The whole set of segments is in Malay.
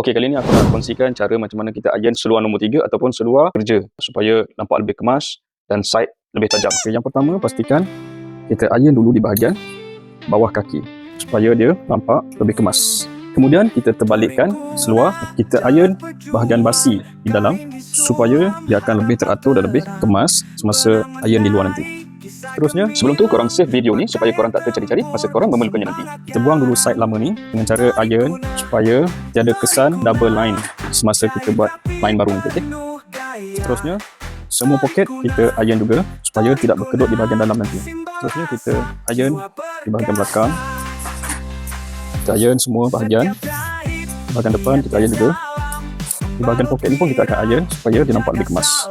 Okey, kali ni aku nak kongsikan cara macam mana kita iron seluar nombor 3 ataupun seluar kerja supaya nampak lebih kemas dan side lebih tajam. Okay, yang pertama, pastikan kita iron dulu di bahagian bawah kaki supaya dia nampak lebih kemas. Kemudian kita terbalikkan seluar, kita iron bahagian basi di dalam supaya dia akan lebih teratur dan lebih kemas semasa iron di luar nanti. Seterusnya, sebelum tu korang save video ni supaya korang tak tercari-cari masa korang memerlukannya nanti. Kita buang dulu side lama ni dengan cara iron supaya tiada kesan double line semasa kita buat line baru ni, okey? Seterusnya, semua poket kita iron juga supaya tidak berkedut di bahagian dalam nanti. Seterusnya kita iron di bahagian belakang. Kita iron semua bahagian. Di bahagian depan kita iron juga. Di bahagian poket ni pun kita akan iron supaya dia nampak lebih kemas.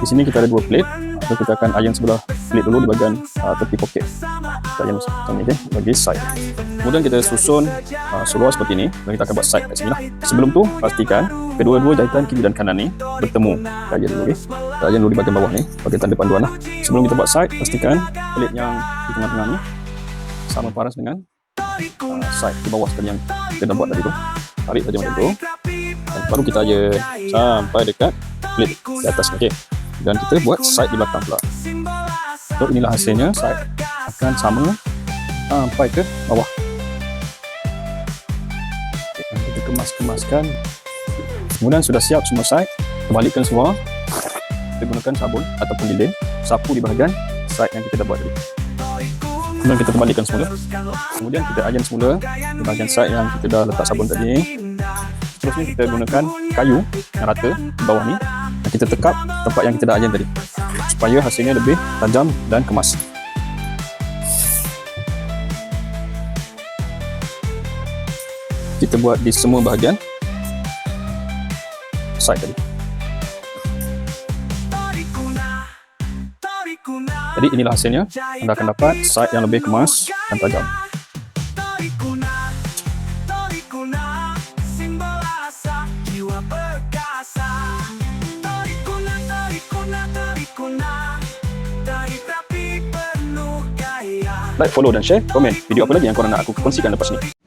Di sini kita ada dua plate. So kita akan iron sebelah plate dulu di bahagian uh, tepi poket. Kita iron macam ni okay? bagi side. Kemudian kita susun uh, seluar seperti ni dan kita akan buat side kat sini lah. Sebelum tu pastikan kedua-dua jahitan kiri dan kanan ni bertemu. Kita iron dulu okay? Kita dulu di bahagian bawah ni, bahagian tanda panduan lah. Sebelum kita buat side, pastikan plate yang di tengah-tengah ni sama paras dengan uh, side di bawah sekali yang kita dah buat tadi tu. Tarik saja macam tu. Dan baru kita iron sampai dekat plate di atas ni. Okay? dan kita buat side di belakang pula. So inilah hasilnya. Side akan sama sampai ke bawah. Dan kita kemas-kemaskan. Kemudian sudah siap semua side terbalikkan semua. Kita gunakan sabun ataupun lilin sapu di bahagian side yang kita dah buat tadi. Kemudian kita terbalikkan semula. Kemudian kita iron semula di bahagian side yang kita dah letak sabun tadi. Seterusnya kita gunakan kayu yang rata di bawah ni kita tekap tempat yang kita dah iron tadi. Supaya hasilnya lebih tajam dan kemas. Kita buat di semua bahagian. Side tadi. Jadi inilah hasilnya. Anda akan dapat side yang lebih kemas dan tajam like, follow dan share, komen video apa lagi yang korang nak aku kongsikan lepas ni.